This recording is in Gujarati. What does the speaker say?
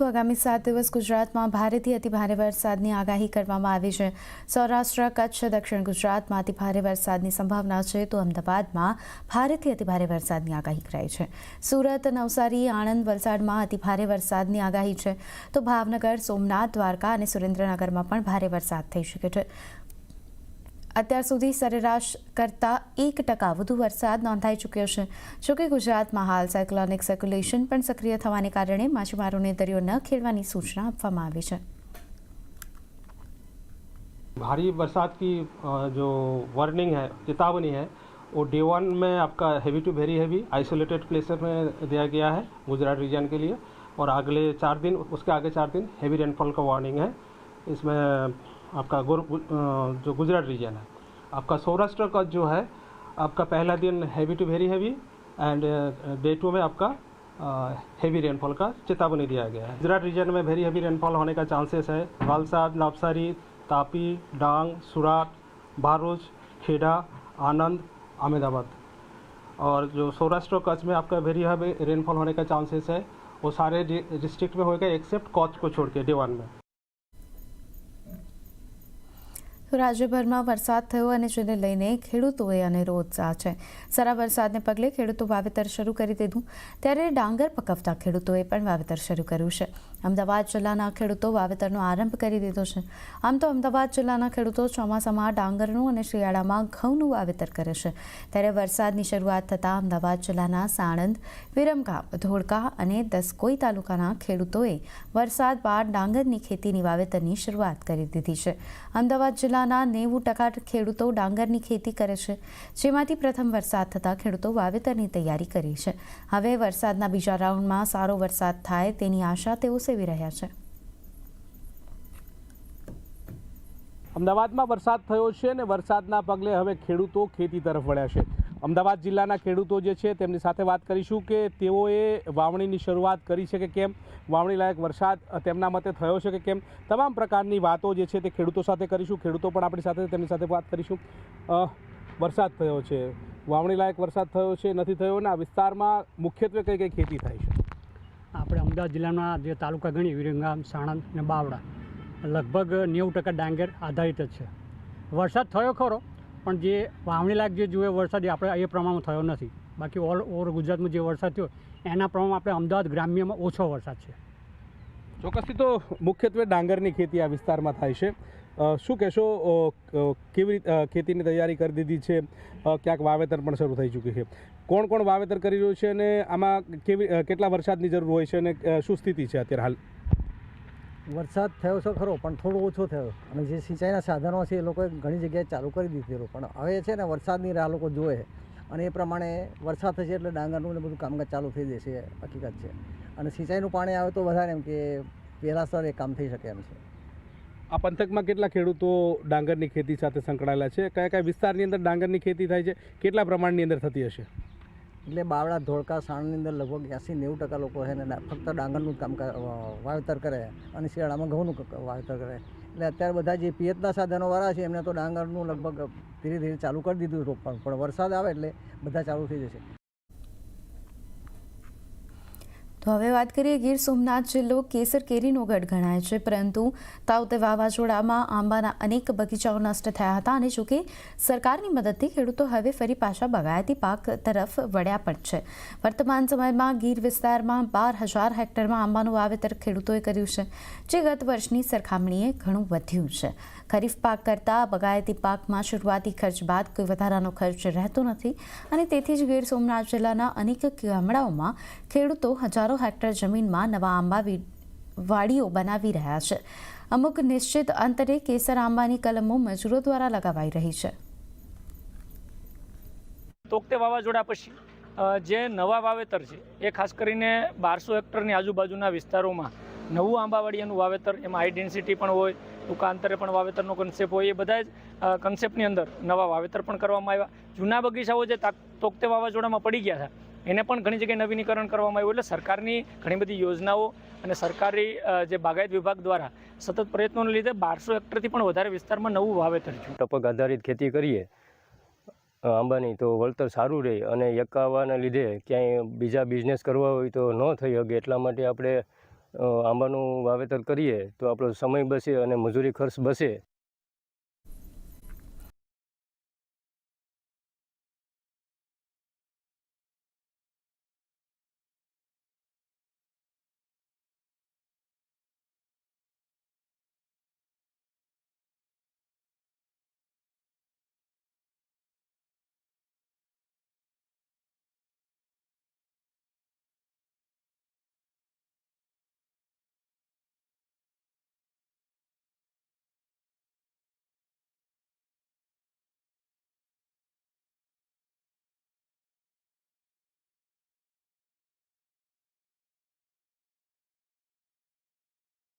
તો આગામી સાત દિવસ ગુજરાતમાં ભારેથી અતિભારે વરસાદની આગાહી કરવામાં આવી છે. સૌરાષ્ટ્ર, કચ્છ, દક્ષિણ ગુજરાતમાં અતિભારે વરસાદની સંભાવના છે તો અમદાવાદમાં ભારેથી અતિભારે વરસાદની આગાહી કરાઈ છે. સુરત, નવસારી, આણંદ વલસાડમાં અતિભારે વરસાદની આગાહી છે. તો ભાવનગર, સોમનાથ, દ્વારકા અને સુરેન્દ્રનગરમાં પણ ભારે વરસાદ થઈ શકે છે. અત્યાર સુધી સરેરાશ કરતાં એક ટકા વધુ વરસાદ નોંધાઈ ચૂક્યો છે જોકે ગુજરાતમાં હાલ સાયક્લોનિક સર્ક્યુલેશન પણ સક્રિય થવાને કારણે માછીમારોને દરિયો ન ખેડવાની સૂચના આપવામાં આવી છે भारी बरसात की अ, जो वार्निंग है चेतावनी है वो डे वन में आपका heavy to very heavy isolated places में दिया गया है गुजरात रीजन के लिए और अगले चार दिन उसके आगे चार दिन हैवी रेनफॉल का वार्निंग है इसमें आपका गोर जो गुजरात रीजन है। आपका सौराष्ट्र का जो है, आपका पहला दिन heavy to very heavy and day two में आपका हैवी रेनफॉल का चेतावनी दिया गया है। गुजरात रीजन में वेरी हैवी रेनफॉल होने का चांसेस है। वलसाड नवसारी तापी, डांग, सुराट भारूच खेड़ा, आनंद, अहमदाबाद। और जो सौराष्ट्र कच्छ में आपका वेरी हैवी रेनफॉल होने का चांसेस है, वो सारे डिस्ट्रिक्ट में होगा एक्सेप्ट कच्छ को छोड़ के डे वन में। રાજ્યભરમાં વરસાદ થયો અને જેને લઈને ખેડૂતોએ અનેરો ઉત્સાહ છે. સારા વરસાદને પગલે ખેડૂતો વાવેતર શરૂ કરી દીધું. ત્યારે ડાંગર પકવતા ખેડૂતોએ પણ વાવેતર શરૂ કર્યું છે. અમદાવાદ જિલ્લાના ખેડૂતો વાવેતરનો આરંભ કરી દીધો છે. આમ તો અમદાવાદ જિલ્લાના ખેડૂતો ચોમાસામાં ડાંગરનું અને શિયાળામાં ઘઉંનું વાવેતર કરે છે. ત્યારે વરસાદની શરૂઆત થતાં અમદાવાદ જિલ્લાના સાણંદ, વિરમગામ, ધોળકા અને દસકોઈ તાલુકાના ખેડૂતોએ વરસાદ બાદ ડાંગરની ખેતીની વાવેતરની શરૂઆત કરી દીધી છે. અમદાવાદ જિલ્લાના નેવું ટકા ખેડૂતો ડાંગરની ખેતી કરે છે. જેમાંથી પ્રથમ વરસાદ થતાં ખેડૂતો વાવેતરની તૈયારી કરી છે. હવે વરસાદના બીજા રાઉન્ડમાં સારો વરસાદ થાય તેની આશા તેઓ સેવી રહ્યા છે. અમદાવાદમાં વરસાદ થયો છે અને વરસાદના પગલે હવે ખેડૂતો ખેતી તરફ વળ્યા છે. અમદાવાદ જિલ્લાના ખેડૂતો જે છે તેમની સાથે વાત કરીશું કે તેઓએ વાવણીની શરૂઆત કરી છે કે કેમ? વાવણી લાયક વરસાદ તેમના મતે થયો છે કે કેમ? તમામ પ્રકારની વાતો જે છે તે ખેડૂતો સાથે કરીશું. ખેડૂતો પણ આપણી સાથે તેમની સાથે વાત કરીશું. વરસાદ થયો છે. વાવણી લાયક વરસાદ થયો છે, નથી થયો ને આ વિસ્તારમાં મુખ્યત્વે કઈ કઈ ખેતી થાય છે? આપણે અમદાવાદ જિલ્લાના જે તાલુકા ગણી, વિરંગામ, સાણંદ અને બાવડા લગભગ નેવું ટકા ડાંગર આધારિત જ છે. વરસાદ થયો ખરો પણ જે વાવણી લાગ જે જોઈએ વરસાદ એ આપણે એ પ્રમાણમાં થયો નથી. બાકી ઓલ ઓવર ગુજરાતમાં જે વરસાદ થયો, એના પ્રમાણમાં આપણે અમદાવાદ ગ્રામ્યમાં ઓછો વરસાદ છે. ચોક્કસથી તો મુખ્યત્વે ડાંગરની ખેતી આ વિસ્તારમાં થાય છે. શું કહેશો કેવી રીતે ખેતીની તૈયારી કરી દીધી છે? ક્યાંક વાવેતર પણ શરૂ થઈ ચૂક્યું છે. કોણ કોણ વાવેતર કરી રહ્યું છે અને આમાં કેવી કેટલા વરસાદની જરૂર હોય છે અને શું સ્થિતિ છે અત્યારે હાલ? વરસાદ થયો છે ખરો, પણ થોડો ઓછો થયો. અને જે સિંચાઈના સાધનો છે એ લોકોએ ઘણી જગ્યાએ ચાલુ કરી દીધેલું પણ હવે છે ને વરસાદની રાહ લોકો જોએ અને એ પ્રમાણે વરસાદ થશે એટલે ડાંગરનું ને બધું કામકાજ ચાલુ થઈ જશે હકીકત છે. અને સિંચાઈનું પાણી આવે તો વધારે એમ કે વહેલાસર એ કામ થઈ શકે એમ છે. આ પંથકમાં કેટલા ખેડૂતો ડાંગરની ખેતી સાથે સંકળાયેલા છે? કયા કયા વિસ્તારની અંદર ડાંગરની ખેતી થાય છે? કેટલા પ્રમાણની અંદર થતી હશે? એટલે બાવળા ધોળકા સાણની અંદર લગભગ એંસી નેવું ટકા લોકો છે ને ફક્ત ડાંગરનું કામ વાવેતર કરે અને શિયાળામાં ઘઉંનું વાવેતર કરે. એટલે અત્યારે બધા જે પિયતના સાધનોવાળા છે એમને તો ડાંગરનું લગભગ ધીરે ધીરે ચાલુ કરી દીધું રોપવાનું પણ વરસાદ આવે એટલે બધા ચાલુ થઈ જશે. તો હવે વાત કરીએ ગીર સોમનાથ જિલ્લો કેસર કેરીનો ગઢ ગણાય છે. પરંતુ તાઉતે વાવાઝોડામાં આંબાના અનેક બગીચાઓ નષ્ટ થયા હતા અને જોકે સરકારની મદદથી ખેડૂતો હવે ફરી પાછા બગાયતી પાક તરફ વળ્યા પણ છે. વર્તમાન સમયમાં ગીર વિસ્તારમાં બાર હજાર હેક્ટરમાં આંબાનું વાવેતર ખેડૂતોએ કર્યું છે, જે ગત વર્ષની સરખામણીએ ઘણું વધ્યું છે. ખરીફ પાક કરતાં બગાયતી પાકમાં શરૂઆતી ખર્ચ બાદ કોઈ વધારાનો ખર્ચ રહેતો નથી અને તેથી જ ગીર સોમનાથ જિલ્લાના અનેક ગામડાઓમાં ખેડૂતો હજારો હેક્ટર જમીનમાં નવા આંબા વાડીઓ બનાવી રહ્યા છે. અમુક નિશ્ચિત અંતરે કેસર આંબાની કલમો મજૂરો દ્વારા લગાવાઈ રહી છે. તોકતે વાવાઝોડા પછી જે નવા વાવેતર છે, એ ખાસ કરીને બારસો હેક્ટરની આજુબાજુના વિસ્તારોમાં નવું આંબાવાડિયાનું વાવેતર, એમાં હાઈ પણ હોય, ટૂંકા અંતરે પણ વાવેતરનો કન્સેપ્ટ હોય, એ બધા જ કન્સેપ્ટની અંદર નવા વાવેતર પણ કરવામાં આવ્યા. જૂના બગીચાઓ જે તોકતે વાવાઝોડામાં પડી ગયા હતા એને પણ ઘણી જગ્યાએ નવીનીકરણ કરવામાં આવ્યું એટલે સરકારની ઘણી બધી યોજનાઓ અને સરકારી જે બાગાયત વિભાગ દ્વારા સતત પ્રયત્નોને લીધે બારસો હેક્ટરથી પણ વધારે વિસ્તારમાં નવું વાવેતર છે ટપક આધારિત ખેતી કરીએ આંબાની તો વળતર સારું રહે અને એકાવાના લીધે ક્યાંય બીજા બિઝનેસ કરવા હોય તો ન થઈ શકે. એટલા માટે આપણે આંબાનું વાવેતર કરીએ તો આપણો સમય બચે અને મજૂરી ખર્ચ બચે.